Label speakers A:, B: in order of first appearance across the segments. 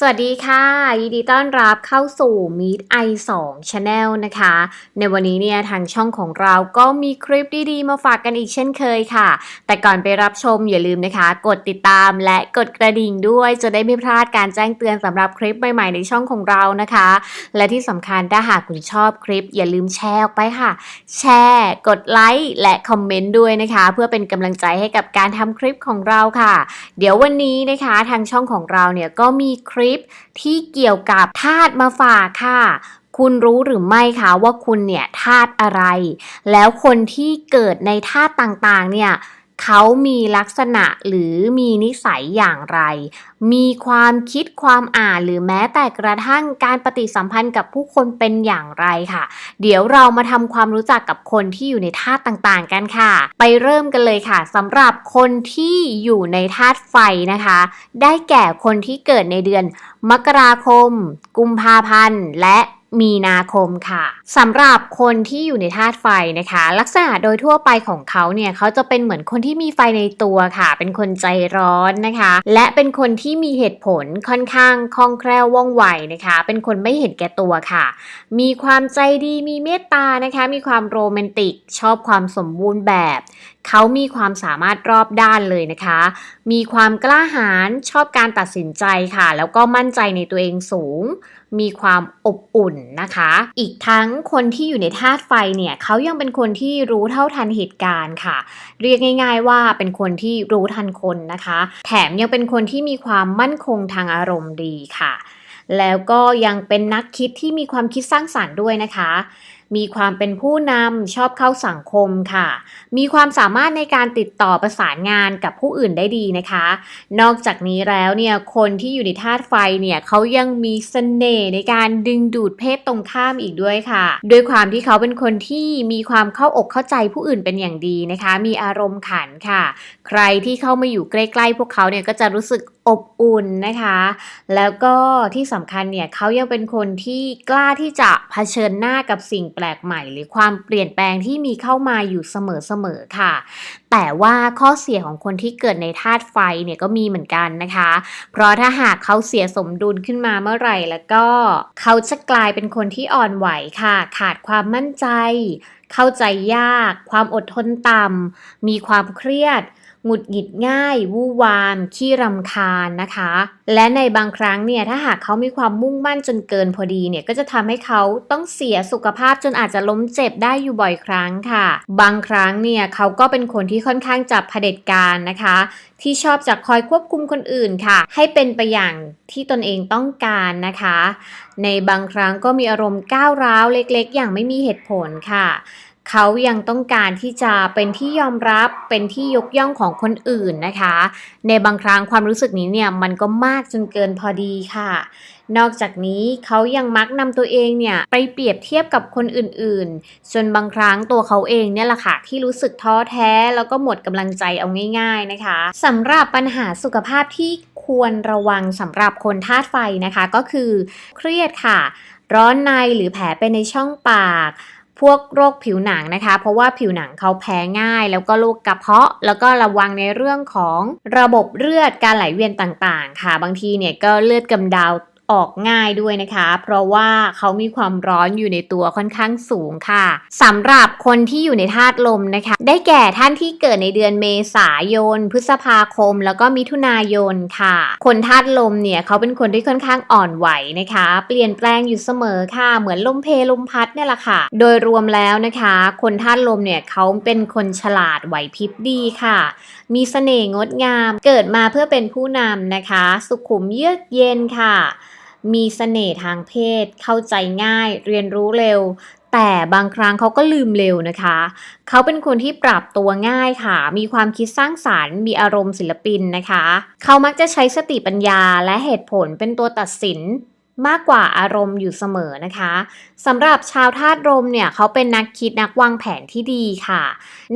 A: สวัสดีค่ะ ยินดีต้อนรับเข้าสู่ Meet i 2 Channel นะคะ ในวันนี้เนี่ยทางช่องของเราก็มีคลิปดีๆ มาฝากกันอีกเช่นเคยค่ะ แต่ก่อนไปรับชมอย่าลืมนะคะ กดติดตามและกดกระดิ่งด้วยจะได้ไม่พลาดการแจ้งเตือนสำหรับคลิปใหม่ๆในช่องของเรานะคะ และที่สำคัญถ้าหากคุณชอบคลิป อย่าลืมแชร์ออกไปค่ะ แชร์กดไลค์และคอมเมนต์ด้วยนะคะ เพื่อเป็นกำลังใจให้กับการทำคลิปของเราค่ะ เดี๋ยววันนี้นะคะทางช่องของเราเนี่ยก็มีคลิปที่เกี่ยวกับธาตุมาฝากค่ะคุณรู้หรือไม่คะว่าคุณเนี่ยธาตุอะไร แล้วคนที่เกิดในธาตุต่างๆ เนี่ย เขามีลักษณะหรือมีนิสัยอย่างไร มีความคิดความอ่านหรือแม้แต่กระทั่งการปฏิสัมพันธ์กับผู้คนเป็นอย่างไรค่ะ เดี๋ยวเรามาทำความรู้จักกับคนที่อยู่ในธาตุต่างๆ กันค่ะ ไปเริ่มกันเลยค่ะสำหรับคนที่อยู่ในธาตุไฟนะคะ ได้แก่คนที่เกิดในเดือน มกราคม กุมภาพันธ์ และ มีนาคมค่ะสำหรับคนที่อยู่ในธาตุไฟนะคะ ลักษณะโดยทั่วไปของเขาเนี่ยเขาจะเป็นเหมือนคนที่มีไฟในตัวค่ะ เป็นคนใจร้อนนะคะ และเป็นคนที่มีเหตุผลค่อนข้างคล่องแคล่วว่องไวนะคะ เป็นคนไม่เห็นแก่ตัวค่ะ มีความใจดีมีเมตตานะคะ มีความโรแมนติกชอบความสมบูรณ์แบบเขามีความสามารถรอบด้านเลยนะคะ มีความกล้าหาญชอบการตัดสินใจค่ะ แล้วก็มั่นใจในตัวเองสูง มีความอบอุ่นนะคะ อีกทั้งคนที่อยู่ในธาตุไฟเนี่ยเขายังเป็นคนที่รู้เท่าทันเหตุการณ์ค่ะ เรียกง่าย ๆ ว่าเป็นคนที่รู้ทันคนนะคะ แถมยังเป็นคนที่มีความมั่นคงทางอารมณ์ดีค่ะ แล้วก็ยังเป็นนักคิดที่มีความคิดสร้างสารรค์ด้วยนะคะ มีความเป็นผู้นำชอบเข้าสังคมค่ะ มีความสามารถในการติดต่อประสานงานกับผู้อื่นได้ดีนะคะ นอกจากนี้แล้วเนี่ยคนที่อยู่ในธาตุไฟเนี่ยเขายังมีเสน่ห์ในการดึงดูดเพศตรงข้ามอีกด้วยค่ะด้วยความที่เขาเป็นคนที่มีความเข้าอกเข้าใจผู้อื่นเป็นอย่างดีนะคะ มีอารมณ์ขันค่ะ ใครที่เข้ามาอยู่ใกล้ๆพวกเขาเนี่ยก็จะรู้สึก อบอุ่นนะคะ แล้วก็ที่สำคัญเนี่ยเขายังเป็นคนที่กล้าที่จะเผชิญหน้ากับสิ่งแปลกใหม่ หรือความเปลี่ยนแปลงที่มีเข้ามาอยู่เสมอๆค่ะ แต่ว่าข้อเสียของคนที่เกิดในธาตุไฟเนี่ยก็มีเหมือนกันนะคะ เพราะถ้าหากเขาเสียสมดุลขึ้นมาเมื่อไหร่แล้วก็เขาจะกลายเป็นคนที่อ่อนไหวค่ะ ขาดความมั่นใจ เข้าใจยาก ความอดทนต่ำมีความเครียด หงุดหงิดง่าย วู่วามขี้รำคาญนะคะ และในบางครั้งเนี่ยถ้าหากเขามีความมุ่งมั่นจนเกินพอดีเนี่ยก็จะทำให้เขาต้องเสียสุขภาพจนอาจจะล้มเจ็บได้อยู่บ่อยครั้งค่ะ บางครั้งเนี่ยเขาก็เป็นคนที่ค่อนข้างจับเผด็จการนะคะ ที่ชอบจะคอยควบคุมคนอื่นค่ะ ให้เป็นไปอย่างที่ตนเองต้องการนะคะ ในบางครั้งก็มีอารมณ์ก้าวร้าวเล็ก ๆ อย่างไม่มีเหตุผลค่ะ เขายังต้องการที่จะเป็นที่ยอมรับเป็นที่ยกย่องของคนอื่นนะคะ ในบางครั้งความรู้สึกนี้เนี่ยมันก็มากจนเกินพอดีค่ะ นอกจากนี้เขายังมักนำตัวเองเนี่ยไปเปรียบเทียบกับคนอื่นๆจนบางครั้งตัวเขาเองเนี่ยแหละค่ะที่รู้สึกท้อแท้ แล้วก็หมดกำลังใจเอาง่าย ๆนะคะสำหรับปัญหาสุขภาพที่ควรระวังสำหรับคนธาตุไฟนะคะ ก็คือเครียดค่ะ ร้อนในหรือแผลเป็นในช่องปาก พวกโรคผิวหนังนะคะ เพราะว่าผิวหนังเขาแพ้ง่าย แล้วก็โรคกระเพาะ แล้วก็ระวังในเรื่องของระบบเลือดการไหลเวียนต่างๆ ค่ะ บางทีเนี่ยก็เลือดกำเดา ออกง่ายด้วยนะคะ เพราะว่าเขามีความร้อนอยู่ในตัวค่อนข้างสูงค่ะสำหรับคนที่อยู่ในธาตุลมนะคะ ได้แก่ท่านที่เกิดในเดือนเมษายน พฤษภาคม แล้วก็มิถุนายนค่ะ คนธาตุลมเนี่ยเขาเป็นคนที่ค่อนข้างอ่อนไหวนะคะ เปลี่ยนแปลงอยู่เสมอค่ะ เหมือนลมเพลมพัดเนี่ยแหละค่ะ โดยรวมแล้วนะคะ คนธาตุลมเนี่ยเขาเป็นคนฉลาดไหวพริบดีค่ะ มีเสน่ห์งดงาม เกิดมาเพื่อเป็นผู้นำนะคะ สุขุมเยือกเย็นค่ะ มีเสน่ห์ทางเพศ เข้าใจง่าย เรียนรู้เร็ว แต่บางครั้งเขาก็ลืมเร็วนะคะ เขาเป็นคนที่ปรับตัวง่ายค่ะ มีความคิดสร้างสารรค์ มีอารมณ์ศิลปินนะคะ เขามักจะใช้สติปัญญาและเหตุผลเป็นตัวตัดสินมากกว่าอารมณ์อยู่เสมอนะคะสำหรับชาวธาตุลมเนี่ยเขาเป็นนักคิดนักวางแผนที่ดีค่ะ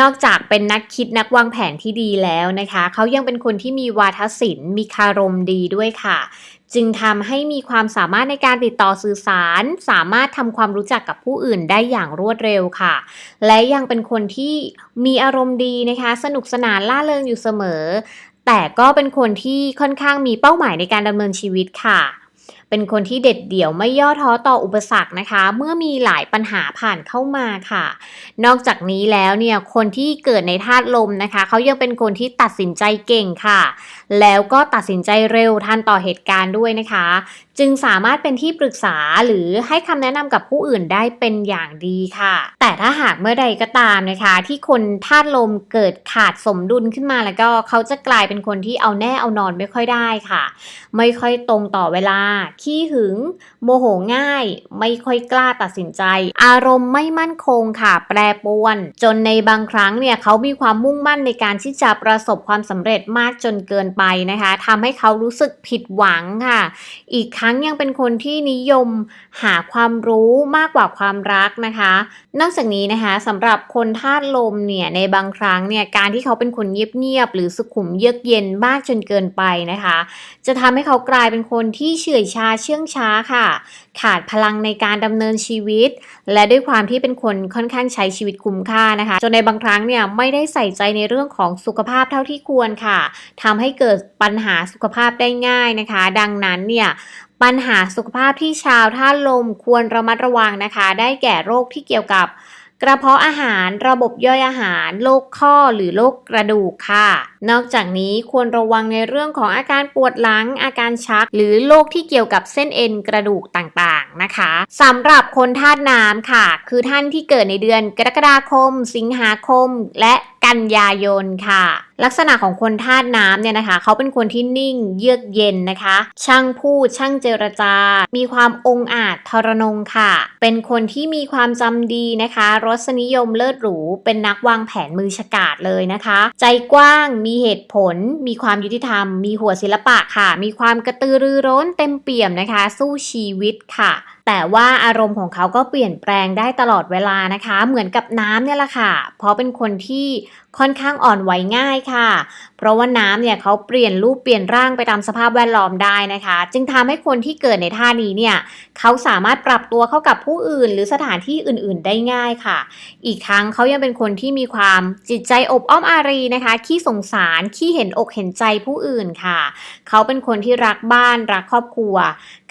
A: นอกจากเป็นนักคิดนักวางแผนที่ดีแล้วนะคะ เขายังเป็นคนที่มีวาทศิลป์มีคารมดีด้วยค่ะ จึงทำให้มีความสามารถในการติดต่อสื่อสาร สามารถทำความรู้จักกับผู้อื่นได้อย่างรวดเร็วค่ะ และยังเป็นคนที่มีอารมณ์ดีนะคะ สนุกสนานล่าเริงอยู่เสมอ แต่ก็เป็นคนที่ค่อนข้างมีเป้าหมายในการดำเนินชีวิตค่ะ เป็นคนที่เด็ดเดี่ยวไม่ย่อท้อต่ออุปสรรคนะคะ เมื่อมีหลายปัญหาผ่านเข้ามาค่ะ นอกจากนี้แล้วเนี่ยคนที่เกิดในธาตุลมนะคะเขายังเป็นคนที่ตัดสินใจเก่งค่ะ แล้วก็ตัดสินใจเร็วทันต่อเหตุการณ์ด้วยนะคะ จึงสามารถเป็นที่ปรึกษาหรือให้คำแนะนำกับผู้อื่นได้เป็นอย่างดีค่ะ แต่ถ้าหากเมื่อใดก็ตามนะคะ ที่คนธาตุลมเกิดขาดสมดุลขึ้นมาแล้วก็เขาจะกลายเป็นคนที่เอาแน่เอานอนไม่ค่อยได้ค่ะ ไม่ค่อยตรงต่อเวลา ขี้หึง โมโหง่าย ไม่ค่อยกล้าตัดสินใจ อารมณ์ไม่มั่นคงค่ะ แปรปรวน จนในบางครั้งเนี่ยเขามีความมุ่งมั่นในการที่จะประสบความสำเร็จมากจนเกินไปนะคะทำให้เขารู้สึกผิดหวังค่ะ อีกครั้งยังเป็นคนที่นิยมหาความรู้มากกว่าความรักนะคะ นอกจากนี้นะคะสำหรับคนธาตุลมเนี่ยในบางครั้งเนี่ยการที่เขาเป็นคนเงียบๆหรือสุขุมเยือกเย็นมากจนเกินไปนะคะ จะทำให้เขากลายเป็นคนที่เฉื่อยชาเชื่องช้าค่ะ ขาดพลังในการดำเนินชีวิต และด้วยความที่เป็นคนค่อนข้างใช้ชีวิตคุ้มค่านะคะ จนในบางครั้งเนี่ยไม่ได้ใส่ใจในเรื่องของสุขภาพเท่าที่ควรค่ะทำให้เกิดปัญหาสุขภาพได้ง่ายนะคะ ดังนั้นเนี่ยปัญหาสุขภาพที่ชาวท่าลมควรระมัดระวังนะคะ ได้แก่โรคที่เกี่ยวกับกระเพาะอาหารระบบย่อยอาหาร โรคข้อหรือโรคกระดูกค่ะนอกจากนี้ควรระวังในเรื่องของอาการปวดหลัง อาการชัก หรือโรคที่เกี่ยวกับเส้นเอ็นกระดูกต่างๆนะคะสำหรับคนธาตุน้ำค่ะ คือท่านที่เกิดในเดือนกรกฎาคม สิงหาคม และกันยายนค่ะ ลักษณะของคนธาตุน้ำเนี่ยนะคะ เขาเป็นคนที่นิ่งเยือกเย็นนะคะ ช่างพูดช่างเจรจา มีความองอาจทรนงค่ะ เป็นคนที่มีความจำดีนะคะ รสนิยมเลิศหรู เป็นนักวางแผนมือฉกาจเลยนะคะ ใจกว้างมีีเหตุผล มีความยุติธรรม มีหัวศิลปะค่ะ มีความกระตือรือร้นเต็มเปี่ยมนะคะ สู้ชีวิตค่ะ แต่ว่าอารมณ์ของเขาก็เปลี่ยนแปลงได้ตลอดเวลานะคะ เหมือนกับน้ำเนี่ยแหละค่ะ เพราะเป็นคนที่ค่อนข้างอ่อนไหวง่ายค่ะ เพราะว่าน้ำเนี่ยเขาเปลี่ยนรูปเปลี่ยนร่างไปตามสภาพแวดล้อมได้นะคะ จึงทำให้คนที่เกิดในท่านี้เนี่ยเขาสามารถปรับตัวเข้ากับผู้อื่น หรือสถานที่อื่น ๆ ได้ง่ายค่ะ อีกครั้งเขายังเป็นคนที่มีความจิตใจอบอ้อมอารีนะคะขี้สงสารขี้เห็นอกเห็นใจผู้อื่นค่ะ เขาเป็นคนที่รักบ้านรักครอบครัว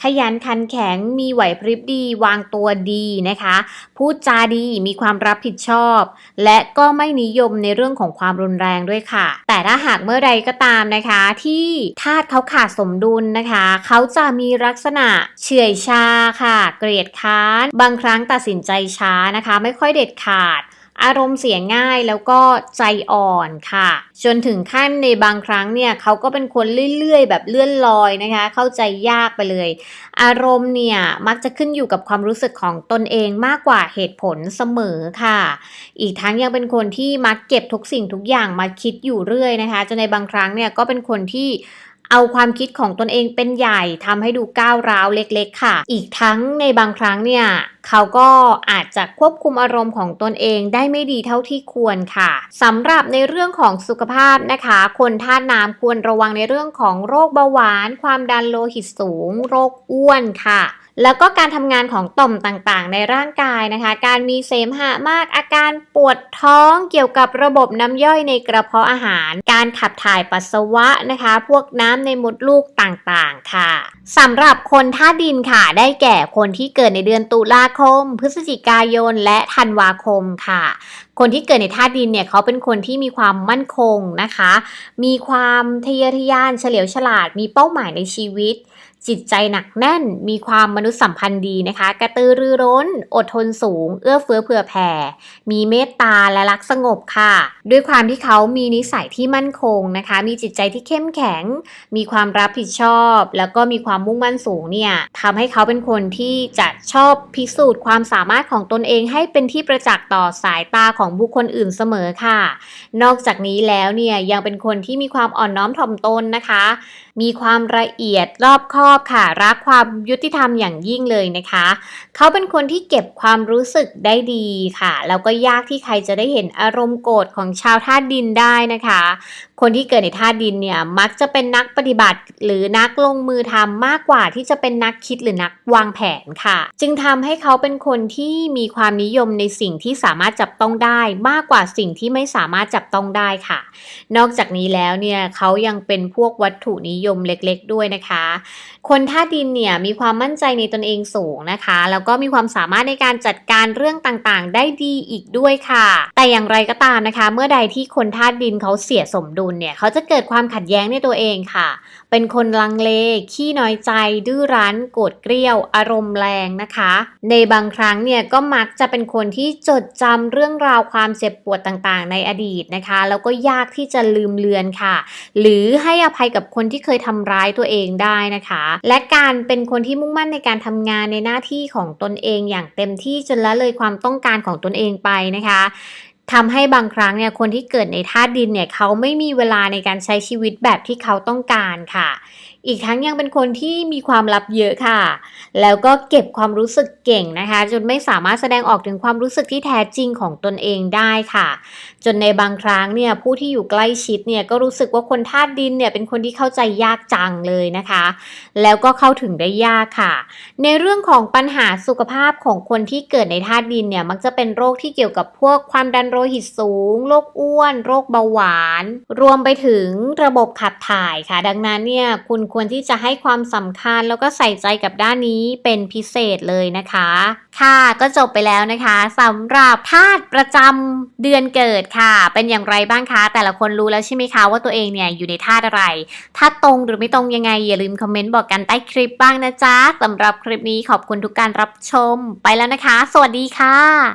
A: ขยันขันแข็งมีไหวพริบดีวางตัวดีนะคะ พูดจาดีมีความรับผิดชอบ และก็ไม่นิยมในเรื่องของความรุนแรงด้วยค่ะ แต่ถ้าหากเมื่อใดก็ตามนะคะ ที่ธาตุเขาขาดสมดุลนะคะ เขาจะมีลักษณะเฉื่อยชาค่ะ เกลียดค้าน บางครั้งตัดสินใจช้านะคะ ไม่ค่อยเด็ดขาด อารมณ์เสียง่ายแล้วก็ใจอ่อนค่ะ จนถึงขั้นในบางครั้งเนี่ยเขาก็เป็นคนเรื่อยๆ แบบเลื่อนลอยนะคะ เข้าใจยากไปเลย อารมณ์เนี่ยมักจะขึ้นอยู่กับความรู้สึกของตนเองมากกว่าเหตุผลเสมอค่ะ อีกทั้งยังเป็นคนที่มักเก็บทุกสิ่งทุกอย่างมาคิดอยู่เรื่อยนะคะจนในบางครั้งเนี่ยก็เป็นคนที่ เอาความคิดของตนเองเป็นใหญ่ทำให้ดูก้าวร้าวเล็กๆ ค่ะ อีกทั้งในบางครั้งเนี่ยเขาก็อาจจะควบคุมอารมณ์ของตนเองได้ไม่ดีเท่าที่ควรค่ะสำหรับในเรื่องของสุขภาพนะคะ คนธาตุน้ำควรระวังในเรื่องของโรคเบาหวาน ความดันโลหิตสูง โรคอ้วนค่ะ แล้วก็การทำงานของต่อมต่างๆ ในร่างกายนะคะ การมีเสมหะมาก อาการปวดท้องเกี่ยวกับระบบน้ำย่อยในกระเพาะอาหาร การขับถ่ายปัสสาวะนะคะ พวกน้ำในมดลูกต่างๆ ค่ะสำหรับคนธาตุดินค่ะ ได้แก่คนที่เกิดในเดือนตุลาคม พฤศจิกายน และธันวาคมค่ะ คนที่เกิดในธาตุดินเนี่ยเขาเป็นคนที่มีความมั่นคงนะคะ มีความทะเยอทะยานเฉลียวฉลาด มีเป้าหมายในชีวิต จิตใจหนักแน่น มีความมนุษยสัมพันธ์ดีนะคะ กระตือรือร้น อดทนสูง เอื้อเฟื้อเผื่อแผ่ มีเมตตาและรักสงบค่ะ ด้วยความที่เขามีนิสัยที่มั่นคงนะคะ มีจิตใจที่เข้มแข็ง มีความรับผิดชอบ แล้วก็มีความมุ่งมั่นสูงเนี่ยทำให้เขาเป็นคนที่จะชอบพิสูจน์ความสามารถของตนเองให้เป็นที่ประจักษ์ต่อสายตาของบุคคลอื่นเสมอค่ะ นอกจากนี้แล้วเนี่ยยังเป็นคนที่มีความอ่อนน้อมถ่อมตนนะคะ มีความละเอียดรอบคอบค่ะ รักความยุติธรรมอย่างยิ่งเลยนะคะ เขาเป็นคนที่เก็บความรู้สึกได้ดีค่ะ แล้วก็ยากที่ใครจะได้เห็นอารมณ์โกรธของชาวธาตุดินได้นะคะ คนที่เกิดในธาตุดินเนี่ยมักจะเป็นนักปฏิบัติ หรือนักลงมือทำมากกว่าที่จะเป็นนักคิดหรือนักวางแผนค่ะ จึงทำให้เขาเป็นคนที่มีความนิยมในสิ่งที่สามารถจับต้องได้มากกว่าสิ่งที่ไม่สามารถจับต้องได้ค่ะ นอกจากนี้แล้วเนี่ยเขายังเป็นพวกวัตถุนิยมเล็กๆ ด้วยนะคะคนธาตุดินเนี่ยมีความมั่นใจในตนเองสูงนะคะ แล้วก็มีความสามารถในการจัดการเรื่องต่างๆ ได้ดีอีกด้วยค่ะ แต่อย่างไรก็ตามนะคะ เมื่อใดที่คนธาตุดินเขาเสียสมดุลเนี่ยเขาจะเกิดความขัดแย้งในตัวเองค่ะ เป็นคนลังเล ขี้น้อยใจ ดื้อรั้น โกรธเกรี้ยว อารมณ์แรงนะคะ ในบางครั้งเนี่ยก็มักจะเป็นคนที่จดจำเรื่องราวความเจ็บปวดต่างๆ ในอดีตนะคะ แล้วก็ยากที่จะลืมเลือนค่ะ หรือให้อภัยกับคนที่เคยทำร้ายตัวเองได้นะคะและการเป็นคนที่มุ่งมั่นในการทำงานในหน้าที่ของตนเองอย่างเต็มที่จนละเลยความต้องการของตนเองไปนะคะทำให้บางครั้งเนี่ยคนที่เกิดในธาตุดินเนี่ยเขาไม่มีเวลาในการใช้ชีวิตแบบที่เขาต้องการค่ะ อีกทั้งยังเป็นคนที่มีความลับเยอะค่ะ แล้วก็เก็บความรู้สึกเก่งนะคะ จนไม่สามารถแสดงออกถึงความรู้สึกที่แท้จริงของตนเองได้ค่ะ จนในบางครั้งเนี่ยผู้ที่อยู่ใกล้ชิดเนี่ยก็รู้สึกว่าคนธาตุดินเนี่ยเป็นคนที่เข้าใจยากจังเลยนะคะ แล้วก็เข้าถึงได้ยากค่ะ ในเรื่องของปัญหาสุขภาพของคนที่เกิดในธาตุดินเนี่ยมักจะเป็นโรคที่เกี่ยวกับพวกความดันโลหิตสูง โรคอ้วน โรคเบาหวาน รวมไปถึงระบบขับถ่ายค่ะ ดังนั้นเนี่ยคุณควรที่จะให้ความสำคัญแล้วก็ใส่ใจกับด้านนี้เป็นพิเศษเลยนะคะ ค่ะก็จบไปแล้วนะคะสำหรับธาตุประจำเดือนเกิดค่ะ เป็นอย่างไรบ้างคะ แต่ละคนรู้แล้วใช่ไหมคะว่าตัวเองเนี่ยอยู่ในธาตุอะไรถ้าตรงหรือไม่ตรงยังไง อย่าลืมคอมเมนต์บอกกันใต้คลิปบ้างนะจ๊ะสำหรับคลิปนี้ขอบคุณทุกการรับชมไปแล้วนะคะ สวัสดีค่ะ